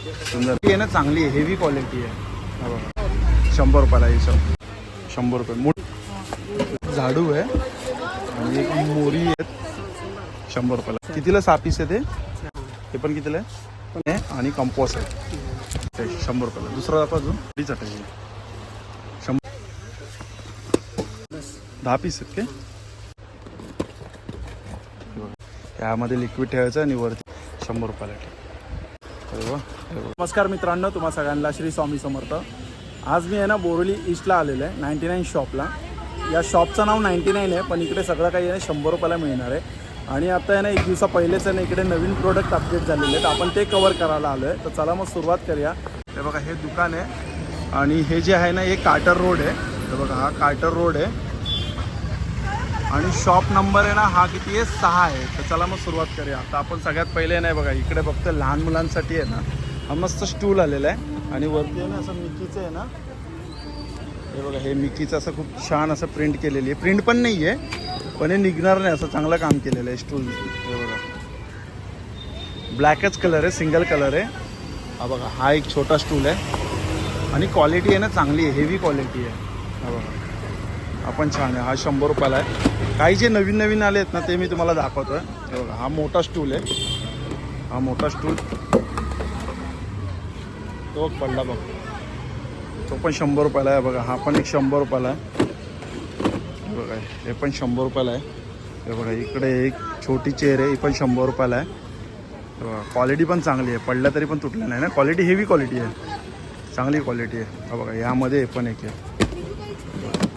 सुंदर. ही आहे ना चांगली आहे हेवी क्वालिटी आहे. बघा. शंभर रुपयाला ही सब शंभर रुपये. मोठ झाडू आहे. आणि एक मोरी आहेत. शंभर रुपयाला. कितीला सहा पीस आहे ते? ते पण कितीला आहे? आणि कंपोस्ट आहे. ते शंभर रुपयाला. दुसरा दाखवा अजून. ती शंभर. दहा पीस आहेत काय? यामध्ये लिक्विड ठेवायचं आणि वरती शंभर रुपयाला ठेव. नमस्कार मित्रांनो तुम्हा सगळ्यांना श्री स्वामी समर्थ. आज मी आहे ना बोरोली ईस्टला आलेलो आहे नाईन्टी नाईन शॉपला. या शॉपचं नाव नाईन्टी नाईन आहे पण इकडे सगळं काही आहे ना शंभर रुपयाला मिळणार आहे. आणि आता आहे ना एक दिवसा पहिलेच आहे ना इकडे नवीन प्रोडक्ट अपडेट झालेले आहेत. आपण ते कवर करायला आलो आहे तर चला मग सुरुवात करूया. हे बघा हे दुकान आहे. आणि हे जे आहे ना हे कार्टर रोड आहे. हे बघा हा कार्टर रोड आहे. आणि शॉप नंबर आहे ना हा किती आहे? सहा आहे. तर चला मग सुरुवात करूया. आता आपण सगळ्यात पहिले नाही बघा इकडे बघतो लहान मुलांसाठी आहे ना. हा मस्त स्टूल आलेला आहे. आणि वरती आहे ना असं मिकीचं आहे ना हे बघा हे मिकीचं असं खूप छान असं प्रिंट केलेली आहे. प्रिंट पण नाही आहे पण हे निघणार नाही असं चांगलं काम केलेलं आहे स्टूल हे बघा. ब्लॅकच कलर आहे सिंगल कलर आहे. हा बघा हा एक छोटा स्टूल आहे. आणि क्वालिटी आहे ना चांगली आहे हेवी क्वालिटी आहे. हा बघा. हा पण छान आहे हा शंभर रुपयाला आहे. काही जे नवीन नवीन आले आहेत ना ते मी तुम्हाला दाखवतो आहे हे बघा हा मोठा स्टूल आहे. हा मोठा स्टूल तो पडला बघ. तो पण शंभर रुपयाला आहे बघा. हा पण एक शंभर रुपयाला आहे. बघा हे पण शंभर रुपयाला आहे. हे बघा इकडे एक छोटी चेअर आहे ही पण शंभर रुपयाला आहे. बघा क्वालिटी पण चांगली आहे. पडला तरी पण तुटला नाही ना? क्वालिटी हेवी क्वालिटी आहे. चांगली क्वालिटी आहे. हा बघा यामध्ये हे पण एक आहे.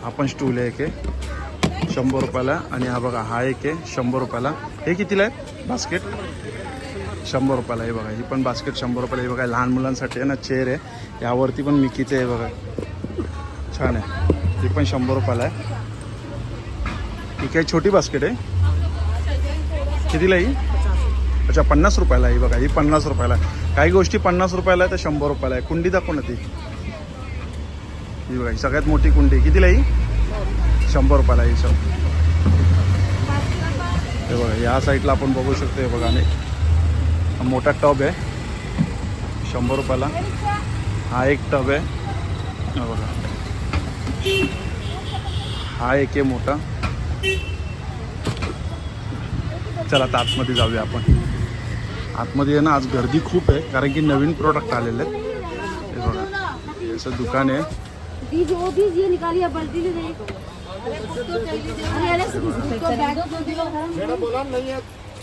हा पण स्टूल आहे एक आहे. शंभर रुपयाला आणि हा बघा हा एक आहे. शंभर रुपयाला. हे कितीला आहे? बास्केट शंभर रुपयाला आहे बघा ही पण बास्केट शंभर रुपयाला आहे बघा लहान मुलांसाठी आहे ना चेअर आहे. यावरती पण मिकीचं आहे बघा. छान आहे. ही पण शंभर रुपयाला आहे. ही काही छोटी बास्केट आहे. कितीला ही? अच्छा पन्नास रुपयाला आहे बघा ही पन्नास रुपयाला आहे. काही गोष्टी पन्नास रुपयाला आहे तर शंभर रुपयाला आहे. कुंडी दाखवून ती. ही बघा ही सगळ्यात मोठी कुंडी कितीला ही? शंभर रुपयाला ही सर हे बघा या साईडला आपण बघू शकतो हे बघा आणि मोठा टब आहे. शंभर रुपयाला. हा एक टब आहे. हा बघा. हा एक आहे मोठा. चला आता आतमध्ये जाऊया आपण. आतमध्ये आहे ना आज गर्दी खूप आहे कारण की नवीन प्रोडक्ट आलेले आहेत. हे बघा. हे असं दुकान आहे. अरे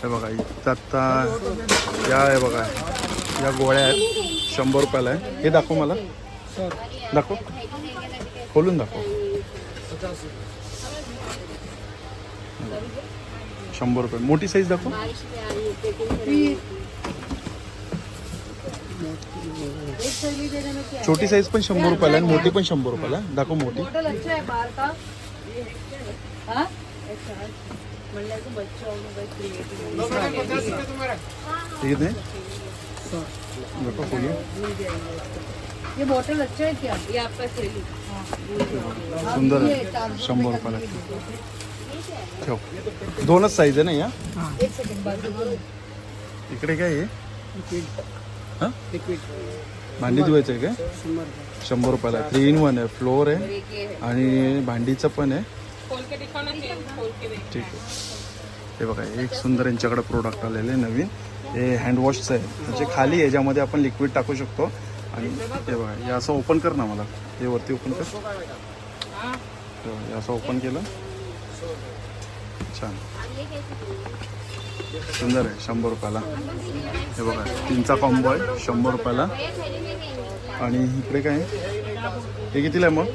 हे बघा इथं आता या आहे बघा. या गोळ्या आहेत. शंभर रुपयाला आहे. हे दाखव मला. दाखव. खोलून दाखव. शंभर रुपये. मोठी साईज दाखव. छोटी साईज पण शंभर रुपयाला आहे आणि मोठी पण शंभर रुपयाला आहे. दाखव मोठी. ये बॉटल अच्छा है क्या ये आपका सुंदर आहे शंभर रुपयाला ठेव दोनच साईज आहे ना या एक सेकंड इकडे काय आहे हां भांडी धुवायचं आहे काय शंभर रुपयाला थ्री इन वन आहे फ्लोअर आहे आणि भांडीचं पण आहे. ठीक आहे. हे बघा एक सुंदर यांच्याकडे प्रोडक्ट आलेले नवीन. हे हँडवॉशचं आहे. म्हणजे खाली आहे याच्यामध्ये आपण लिक्विड टाकू शकतो. आणि हे बघा हे असं ओपन कर ना मला. हे वरती ओपन कर. हे असं ओपन केलं. छान. सुंदर आहे शंभर रुपयाला. हे बघा तीनचा कॉम्बो आहे शंभर रुपयाला. आणि इकडे काय आहे? हे कितीला आहे मग?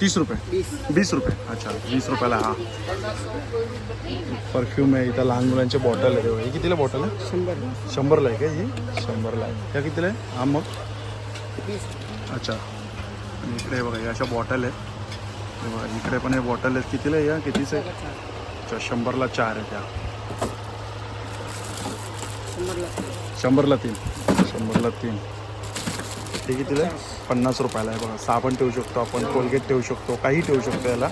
तीस रुपये. वीस. रुपये. अच्छा वीस रुपयाला हा. परफ्यूम आहे इथं लहान मुलांचे बॉटल आहे हे कितीला बॉटल आहे? शंभर शंभरला आहे का ही? शंभरला आहे. ह्या कितीला आहे? हा मग? अच्छा. आणि इकडे हे बघा या अशा बॉटल आहेत. हे बघा इकडे पण हे बॉटल आहेत. कितीला आहे या? कितीच आहे? अच्छा शंभरला चार आहे त्या शंभरला तीन. शंभरला तीन. हे कितीला? आहे पन्नास रुपयाला आहे बघा. साबण ठेवू शकतो आपण कोलगेट ठेवू शकतो काही ठेवू शकतो याला.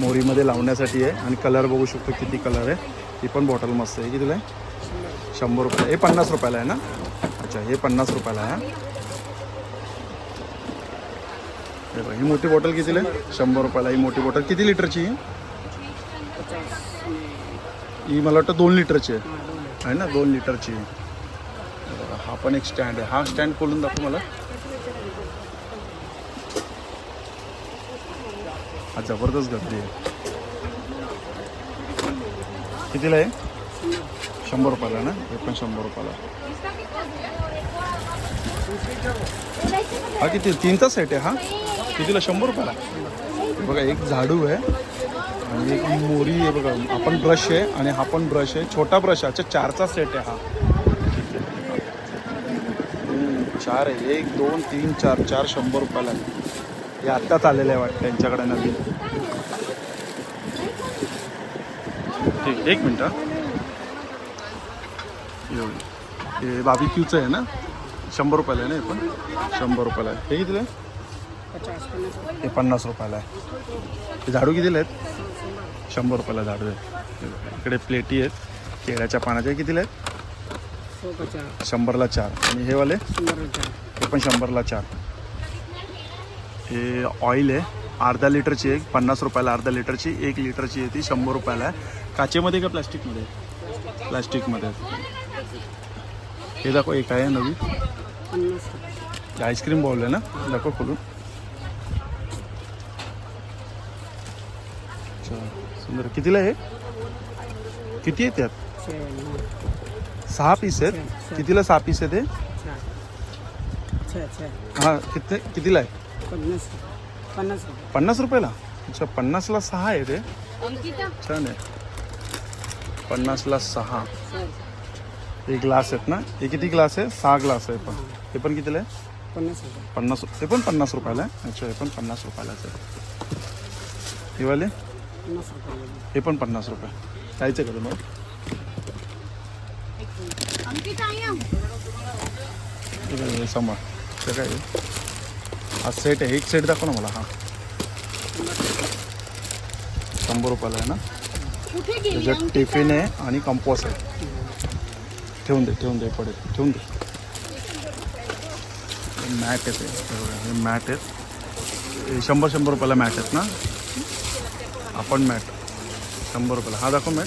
मोरीमध्ये लावण्यासाठी आहे आणि कलर बघू शकतो किती कलर आहे. ही पण बॉटल मस्त आहे. कितीला? आहे शंभर रुपये हे पन्नास रुपयाला आहे ना? अच्छा हे पन्नास रुपयाला आहे हा. हे ही मोठी बॉटल कितीला? आहे शंभर रुपयाला ही मोठी बॉटल किती लिटरची ही? मला वाटतं दोन लिटरची आहे. ना? दोन लिटरची. हा पण एक स्टँड आहे. हा स्टँड खोलून दाखव मला. हा जबरदस्त गर्दी आहे. कितीला आहे? शंभर रुपयाला ना? हे पण शंभर रुपयाला. हा किती? तीनचा सेट आहे हा? कितीला? शंभर रुपयाला. बघा एक झाडू आहे आणि एक मोरी आहे बघा. आपण ब्रश आहे आणि हा पण ब्रश आहे. छोटा ब्रश आहे. अच्छा चारचा सेट आहे हा. चार आहे. एक दोन तीन चार. चार शंभर रुपयाला आहे. हे आत्ताच आलेलं आहे वाटतं यांच्याकडे नवीन. ठीक एक मिनटं हा. एवढी हे बाबीक्यूचं आहे ना? शंभर रुपयाला आहे ना हे पण? शंभर रुपयाला आहे. हे कितीला आहे? हे पन्नास रुपयाला आहे. हे झाडू कितीला आहेत? शंभर रुपयाला झाडू आहे. हे इकडे प्लेटी आहेत. केळ्याच्या पानाच्या कितीला आहेत? शंभरला चार. आणि हे वाले? हे पण शंभरला चार. हे ऑइल आहे. अर्धा लिटरची एक पन्नास रुपयाला अर्धा लिटरची एक लिटरची आहे ती शंभर रुपयाला आहे. काचेमध्ये का प्लास्टिकमध्ये? प्लास्टिकमध्ये. हे दाखव एक आहे नवीन हे आईस्क्रीम बॉल आहे ना? दाखव खोलून. अच्छा सुंदर. कितीला आहे किती आहे त्यात? सहा पीस आहेत? कितीला सहा पीस आहे ते हां किती कितीला आहे? पन्नास पन्नास पन्नास रुपयाला? अच्छा पन्नासला सहा आहे ते. छान आहे. पन्नासला सहा. एक ग्लास आहेत ना? हे किती ग्लास आहे? सहा ग्लास आहे पण. हे पण कितीला आहे? पन्नास पन्नास ते पण पन्नास रुपयाला आहे? अच्छा हे पण पन्नास रुपयालाच आहे. हे वाले? हे पण पन्नास रुपये. जायचं का तुम्हाला? समोर काय हा सेट आहे एक सेट दाखव ना मला हा. शंभर रुपयाला आहे ना? त्याच्यात टिफ़िन आहे आणि कंपोस्ट आहे. ठेवून दे ठेवून दे पडेल. ठेवून दे. मॅट हे हे मॅट आहेत. हे शंभर शंभर रुपयाला मॅट आहेत ना? आपण मॅट शंभर रुपयाला. हा दाखव मॅट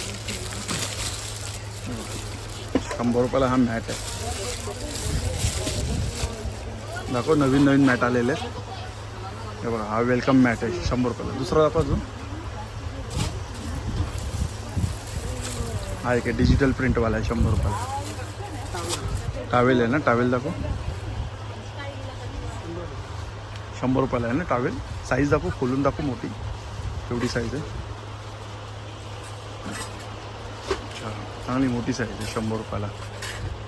शंभर रुपयाला हा मॅट आहे. दाखव नवीन नवीन मॅट आलेले आहेत. हे बघा हा वेलकम मॅट आहे शंभर रुपयाला. दुसरा दाखव अजून. हा एक आहे डिजिटल प्रिंटवाला आहे शंभर रुपयाला. टावेल आहे ना टावेल दाखव. शंभर रुपयाला आहे ना टावेल साईज दाखव खोलून दाखव मोठी. एवढी साईज आहे. अच्छा चांगली मोठी साईज आहे शंभर रुपयाला.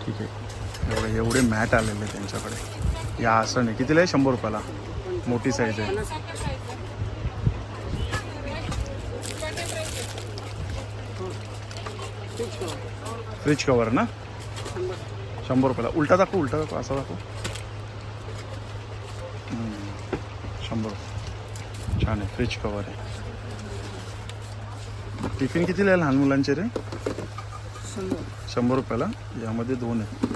ठीक आहे. एवढे एवढे मॅट आलेले त्यांच्याकडे. या असं नाही. कितीला आहे? शंभर रुपयाला. मोठी साईज आहे. फ्रिज कवर ना? शंभर रुपयाला. उलटा दाखव उलटा दाखव असा दाखव. शंभर छान आहे फ्रिज कवर आहे. टिफिन कितीला आहे लहान मुलांचे रे? शंभर. शंभर रुपयाला. यामध्ये दोन आहे.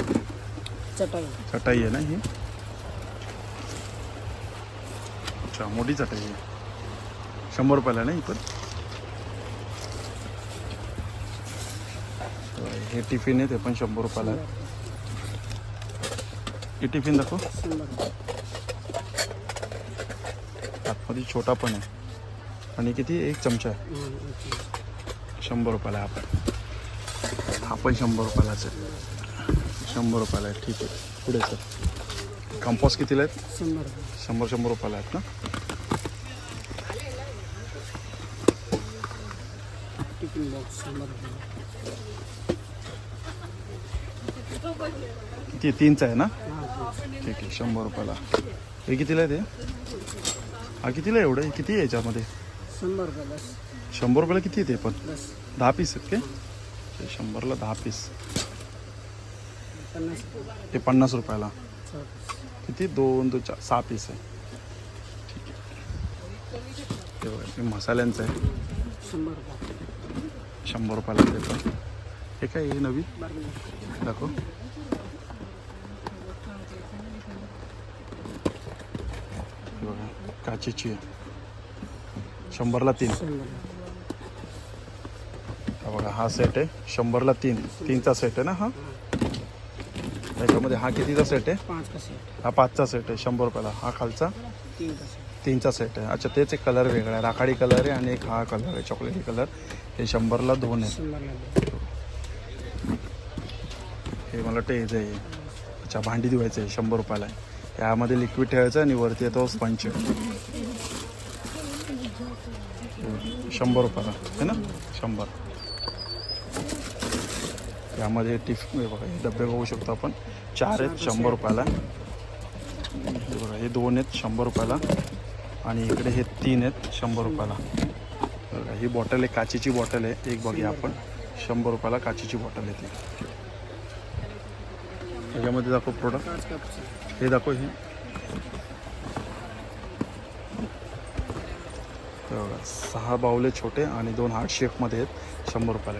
चटाई. चटाई आहे ना ही? अच्छा मोठी चटाई शंभर रुपयाला नाही पण. हे टिफिन आहे ते पण शंभर रुपयाला आहे. हे टिफिन दाखव. आतमध्ये छोटा पण आहे. आणि किती? एक चमचा आहे. शंभर रुपयाला आहे हा पण हा पण शंभर रुपयालाच आहे. शंभर रुपयाला आहे ठीक आहे. पुढे सर कंपोस्ट कितीला आहेत? शंभर शंभर शंभर रुपयाला आहेत ना? टिफिन बॉक्स शंभर रुपये. किती तीनचा आहे ना? ठीक आहे शंभर रुपयाला. हे कितीला आहे ते? हा कितीला एवढं? हे किती आहे याच्यामध्ये? शंभर रुपये बस. शंभर रुपयाला किती आहे ते पण? बस. दहा पीस आहेत काय? ते शंभरला दहा पीस. पन्नास हे पन्नास रुपयाला. सहा. किती? दोन दो चार सहा पीस आहे. ठीक आहे ते बघा हे मसाल्यांचं आहे. शंभर रुपयाला देतो हे काय आहे नवीन? दाखव. बघा काचेची आहे. शंभरला तीन. बघा हा सेट आहे. शंभरला तीन. तीनचा सेट आहे ना हा? त्याच्यामध्ये हा कितीचा सेट आहे? पाँच का सेट हा पाचचा सेट आहे शंभर रुपयाला. हा खालचा? तीन का सेट तीनचा सेट आहे. अच्छा तेच एक कलर वेगळा आहे. राखाडी कलर आहे आणि एक हा कलर आहे चॉकलेटी कलर हे शंभरला दोन आहे. शंभरला हे मला टेज आहे. अच्छा भांडी धुवायचं आहे शंभर रुपयाला आहे. यामध्ये लिक्विड ठेवायचं आणि वरती येतो स्पंच शंभर रुपयाला आहे ना? शंभर. यामध्ये टिफिन बघा हे डबे बघू शकतो आपण. चार आहेत शंभर रुपयाला. हे बघा हे दोन आहेत शंभर रुपयाला. आणि इकडे हे तीन आहेत शंभर रुपयाला. बघा ही बॉटल आहे काचेची बॉटल आहे. एक बघूया आपण. शंभर रुपयाला काचेची बॉटल आहे ती. याच्यामध्ये दाखव प्रोडक्ट हे दाखव हे. बघा सहा बावले छोटे आणि दोन हार्ट शेपमध्ये आहेत. शंभर रुपयाला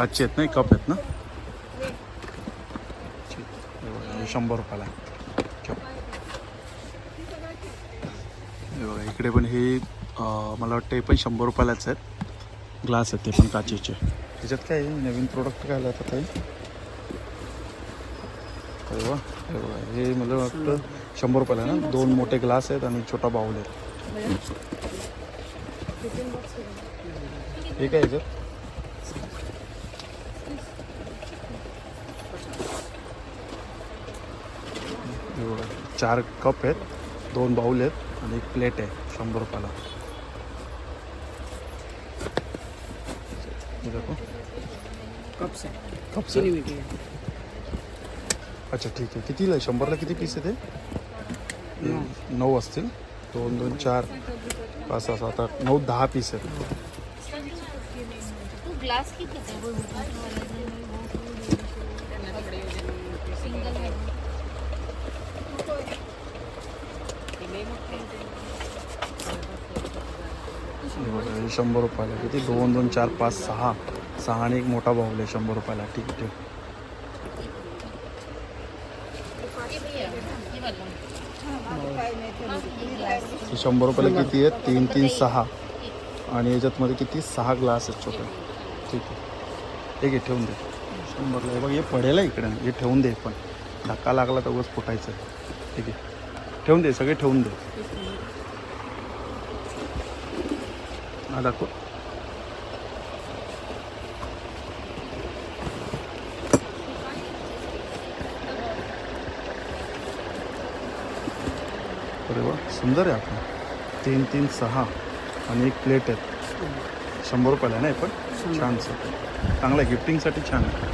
काचे आहेत नाही कप आहेत ना? शंभर रुपयाला आहे. ठेव. हे बघा इकडे पण हे मला वाटतं हे पण शंभर रुपयालाच आहेत. ग्लास आहेत ते पण काचेचे. त्याच्यात काय आहे? नवीन प्रोडक्ट काय आलं आता काही वा हे बघा हे मला वाटतं शंभर रुपयाला आहे ना? दोन मोठे ग्लास आहेत आणि छोटा बाऊल आहे. हे काय याच्यात? चार कप आहेत दोन बाऊल आहेत आणि एक प्लेट आहे शंभर रुपयाला. हे. Cup cup. मिट्टी है अच्छा ठीक आहे. कितीला आहे? शंभरला किती पीस ते? नऊ. नऊ असतील. दोन दोन चार पाच सहा सात आठ नऊ दहा पीस आहेत. शंभर रुपयाला. किती? दोन दोन चार पाच सहा. सहा आणि एक मोठा बाहुल आहे शंभर रुपयाला. ठीक आहे ठेव. शंभर रुपयाला किती आहेत? तीन तीन सहा. आणि याच्यातमध्ये किती? सहा ग्लास आहेत छोटे. ठीक आहे. ठीक आहे ठेवून दे. शंभरला. हे बघ हे पडेल आहे इकडे. हे ठेवून दे पण. धक्का लागला तर उगाच फुटायचं. ठीक आहे. ठेवून दे सगळे ठेवून दे. हा दाखव. अरे वा सुंदर आहे आपण तीन तीन सहा आणि एक प्लेट आहे. शंभर रुपयाला आहे ना हे पण? छान चांगलं आहे गिफ्टिंगसाठी छान आहे.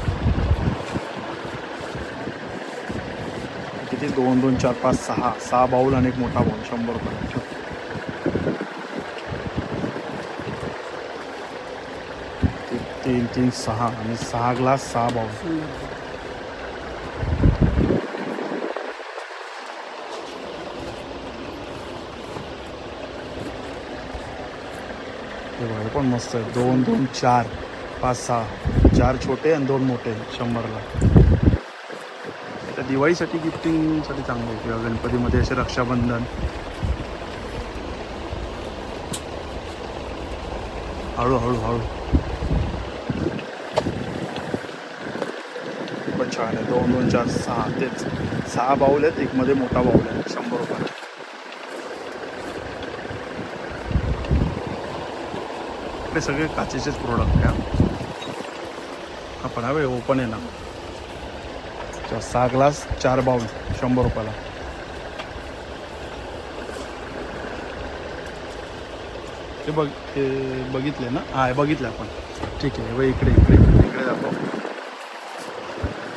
किती? दोन दोन चार पाच सहा. सहा बाऊल आणि एक मोठा बाऊल शंभर रुपयाला ठेव. ती- तीन तीन सहा आणि सहा ग्लास सहा बाऊल हे पण मस्त आहे. दोन दोन चार पाच सहा. चार छोटे आणि दोन मोठे शंभरला. त्या दिवाळीसाठी गिफ्टिंगसाठी चांगलं आहे किंवा गणपतीमध्ये असे रक्षाबंधन. हळू हळू. हळू छान आहे. दोन दोन चार सहा. तेच. सहा बाऊल आहेत. एक मध्ये मोठा बाऊल आहे. शंभर रुपयाला. हे सगळे काचेचेच प्रोडक्ट आहे आपण हवे ओपन आहे ना. सहा ग्लास चार बाऊल शंभर रुपयाला. हे बघ हे बघितले ना? हा बघितलं आपण. ठीक आहे हे इकडे इकडे इकडे दाखव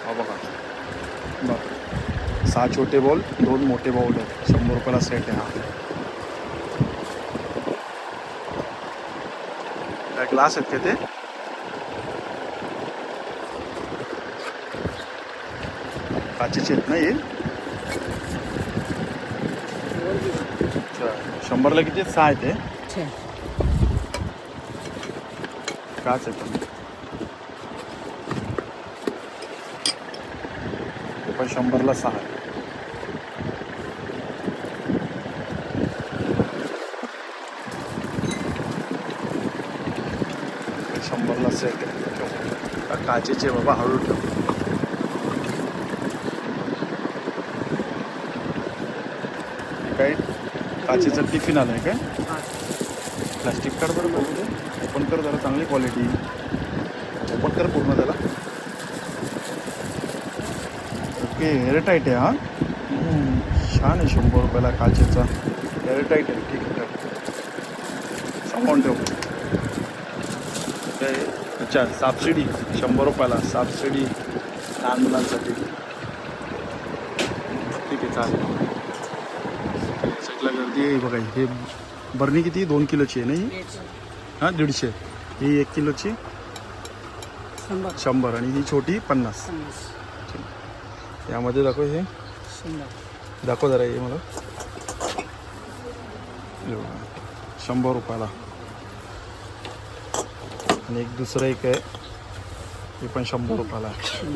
हा बघा बघ सहा छोटे बॉल दोन मोठे बाउल आहेत. शंभर रुपयाला सेट आहे हा. काय ग्लास आहेत का ते? काचेचे आहेत ना हे? अच्छा शंभरला किती आहेत? सहा आहेत ते काच आहे पण. शंभरला सहा आहे का काचेचे बाबा हळू ठेव. काय? काचेचं टिफिन आलं आहे काय? प्लास्टिक कार्ड बरं बघू दे ओपन कर जरा चांगली क्वालिटी ओपन कर पूर्ण त्याला. ओके एअरटाईट आहे हा? छान आहे शंभर रुपयाला काचेचा. एअरटाईट आहे ठीक आहे. सामावून ठेव. काय अच्छा सबसिडी शंभर रुपयाला सबसिडी लहान मुलांसाठी. ठीक आहे चालेल. साईडला गर्दी आहे. बघा हे बरणी किती? दोन किलोची आहे नाही हां? दीडशे. ही एक किलोची? शंभर. आणि ही छोटी पन्नास. यामध्ये दाखव हे. दाखव जरा हे मला. शंभर रुपयाला. आणि एक दुसरं एक आहे. हे पण शंभर रुपयाला आहे.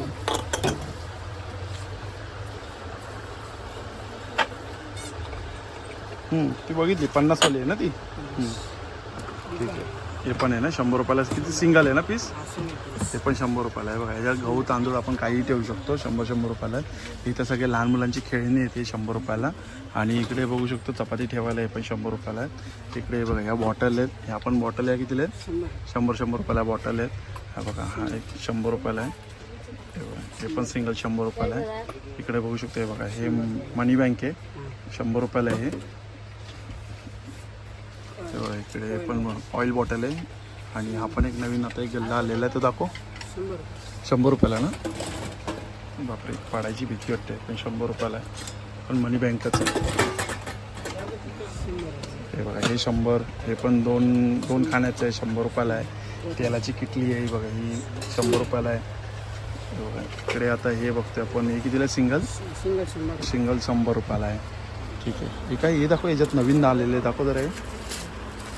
ती बघितली. पन्नासवाली आहे ना ती. ठीक आहे. हे पण आहे ना शंभर रुपयाला किती? सिंगल आहे ना पीस ते पण शंभर रुपयाला आहे बघा. याच्यात गहू तांदूळ आपण काही ठेवू शकतो शंभर शंभर रुपयाला आहे. इथं सगळे लहान मुलांची खेळणी येते शंभर रुपयाला. आणि इकडे बघू शकतो चपाती ठेवायला हे पण शंभर रुपयाला आहे. इकडे बघा ह्या बॉटल आहेत. ह्या पण बॉटल आहे कितीला आहेत? शंभर शंभर रुपयाला बॉटल आहेत. हा बघा हा एक शंभर रुपयाला आहे. हे हे पण सिंगल शंभर रुपयाला आहे. इकडे बघू शकतो हे बघा हे मनी बँक आहे. शंभर रुपयाला आहे इकडे पण ऑइल बॉटल आहे. आणि हा पण एक नवीन आता एक गल्ला आलेला आहे तो दाखव. शंभर रुपयाला ना? बापरे पाडायची भीती वाटते पण शंभर रुपयाला आहे. पण मनी बँकच आहे. हे बघा हे शंभर हे पण दोन दोन खाण्याचं आहे शंभर रुपयाला आहे. तेलाची किटली आहे बघा ही शंभर रुपयाला आहे. बघा इकडे आता हे बघतोय आपण हे कितीला सिंगल? सिंगल शंभर. सिंगल शंभर रुपयाला आहे. ठीक आहे. हे काय हे दाखव याच्यात नवीन आलेले दाखव जरा हे.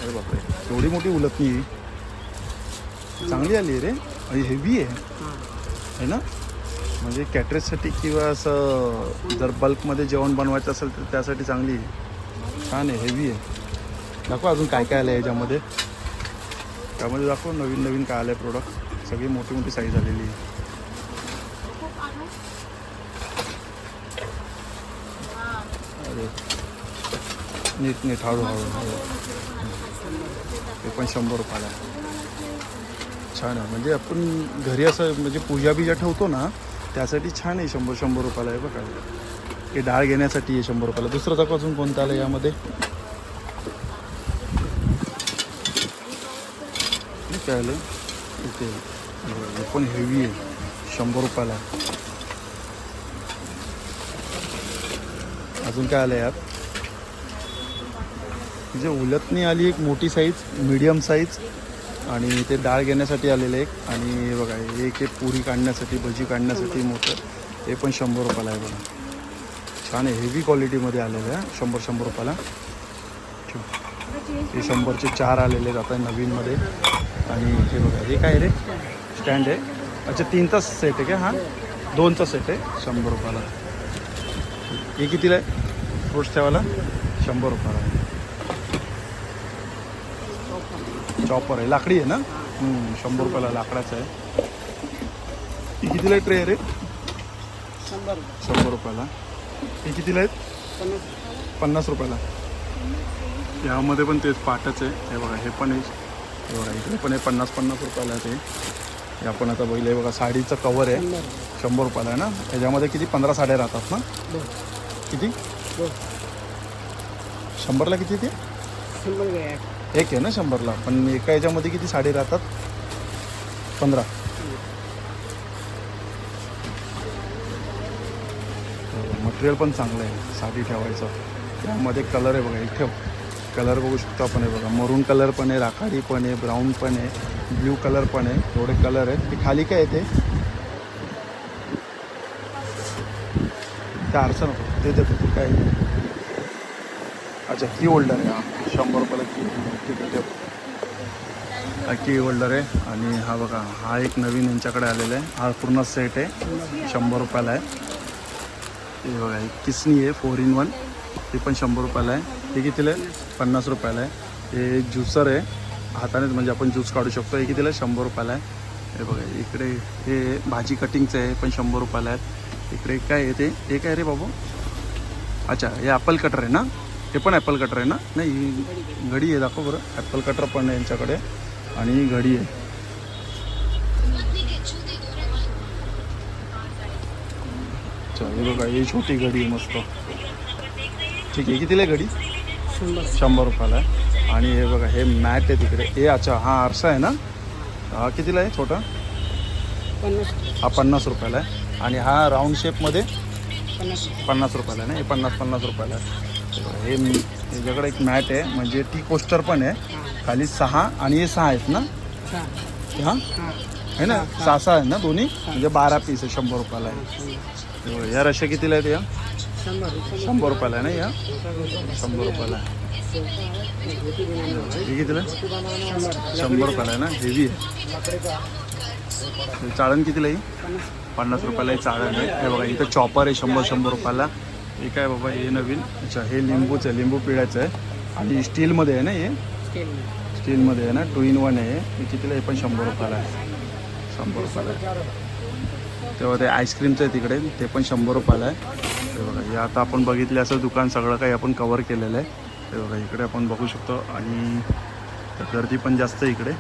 अरे बापरे एवढी मोठी उलटणी ही. चांगली आली रे आणि हेवी आहे. है ना? म्हणजे कॅटरेजसाठी किंवा असं जर बल्कमध्ये जेवण बनवायचं असेल तर त्यासाठी चांगली आहे. छान आहे हेवी आहे. दाखवा अजून काय काय आलं आहे याच्यामध्ये. त्यामध्ये दाखव नवीन नवीन काय आलं आहे प्रोडक्ट सगळी मोठी मोठी साईज आलेली आहे. अरे. नीट नीट हळू हळू हळू. ते पण शंभर रुपयाला आहे. छान आहे. म्हणजे आपण घरी असं म्हणजे पूजा बिजा ठेवतो ना त्यासाठी छान आहे. शंभर शंभर रुपयाला आहे बघा. हे डाळ घेण्यासाठी आहे शंभर रुपयाला. दुसरं दाखव अजून कोणतं आलं यामध्ये. काय आलं? इथे. हे पण हेवी आहे. शंभर रुपयाला अजून काय आलं यात? जे उलटणी आली एक मोठी साईज मीडियम साईज आणि ते डाळ घेण्यासाठी आलेलं एक. आणि हे बघा एक एक हे पुरी काढण्यासाठी भजी काढण्यासाठी मोठं. हे पण शंभर रुपयाला आहे बघा. छान आहे हेवी क्वालिटीमध्ये आलेलं आहे. शंभर शंभर रुपयाला. ठेव. हे शंभरचे चार आलेले आहेत आता नवीनमध्ये आणि हे बघा हे काय रे? स्टँड आहे. अच्छा तीनचा सेट आहे का? हां? दोनचा सेट आहे. शंभर रुपयाला. हे कितीला आहे? फ्रुट्स ठेवायला? शंभर रुपयाला आहे चॉपर आहे. लाकडी आहे ना? शंभर रुपयाला लाकडाचं आहे. ही कितीला ट्रे रे? शंभर. शंभर रुपयाला. हे कितीला आहेत? पन्नास. रुपयाला. यामध्ये पण तेच पाटच आहे. हे बघा हे पण आहे. हे बघा इकडे पण आहे. पन्नास पन्नास रुपयाला आहे ते. हे आपण आता बघितलं हे बघा साडीचं कवर आहे. शंभर. रुपयाला आहे ना? त्याच्यामध्ये किती? पंधरा साड्या राहतात ना? दोन किती? दोन शंभरला किती ते? शंभर एक आहे ना शंभरला. पण एका याच्यामध्ये किती साडी राहतात? पंधरा. मटेरियल पण चांगलं आहे. साडी ठेवायचं. त्यामध्ये कलर आहे बघा एक ठेव कलर बघू शकतो आपण हे बघा. मरून कलर पण आहे राखाडी पण आहे ब्राऊन पण आहे ब्ल्यू कलर पण आहे. एवढे कलर आहेत. ते खाली काय येते ते? आरसा नको. ते देतो. काय? अच्छा की होल्डर आहे. हा शंभर रुपयाला की ठीक आहे ठेव हा होल्डर आहे आणि हा बघा हा एक नवीन यांच्याकडे आलेला आहे. हा पूर्ण सेट आहे. शंभर रुपयाला आहे. हे बघा एक किसनी आहे फोर इन वन ते पण शंभर रुपयाला आहे. हे कितीला आहे? पन्नास रुपयाला आहे. हे ज्युसर आहे. हातानेच म्हणजे आपण ज्यूस काढू शकतो. हे कितीला आहे? शंभर रुपयाला आहे. हे बघा इकडे हे भाजी कटिंगचं आहे. पण शंभर रुपयाला आहे. इकडे काय आहे ते? हे काय रे बाबू? अच्छा हे ॲपल कटर आहे ना? हे पण ॲपल कटर आहे ना? नाही ही घडी आहे दाखव बरं. ॲपल कटर पण आहे यांच्याकडे. आणि ही घडी आहे. बघा ही छोटी घडी आहे मस्त. ठीक आहे कितीला आहे घडी? शंभर. रुपयाला आहे. आणि हे बघा हे मॅट आहे तिकडे. हे अच्छा हा आरसा आहे ना? हा कितीला आहे छोटा? हा पन्नास रुपयाला आहे. आणि हा राऊंड शेपमध्ये? पन्नास रुपयाला आहे ना? हे पन्नास पन्नास रुपयाला आहे. हे याच्याकडे एक मॅट आहे. म्हणजे टी कोस्टर पण आहे. खाली सहा आणि हे सहा आहेत ना? हां? हां आहे ना? सहा. सहा आहे ना दोन्ही? म्हणजे बारा पीस आहे शंभर रुपयाला आहे. हे या रश्या कितीला आहेत या? शंभर रुपयाला. आहे ना या? शंभर रुपयाला आहे. हे कितीला आहे? शंभर रुपयाला आहे ना? हेवी आहे. चाळण कितीला आहे? पन्नास रुपयाला चाळण आहे. हे बघा इथं चॉपर आहे शंभर शंभर रुपयाला. हे काय बाबा हे नवीन? अच्छा हे लिंबूचं आहे लिंबू पिळायचं आहे. आणि स्टीलमध्ये आहे ना हे? स्टीलमध्ये आहे ना टू इन वन आहे हे. कितीला हे पण शंभर रुपयाला आहे. शंभर रुपयाला आहे. तेव्हा ते आईस्क्रीमचं आहे तिकडे ते पण शंभर रुपयाला आहे. ते बघा हे आता आपण बघितलं असं दुकान सगळं काही आपण कवर केलेलं आहे. ते बघा इकडे आपण बघू शकतो. आणि गर्दी पण जास्त आहे इकडे.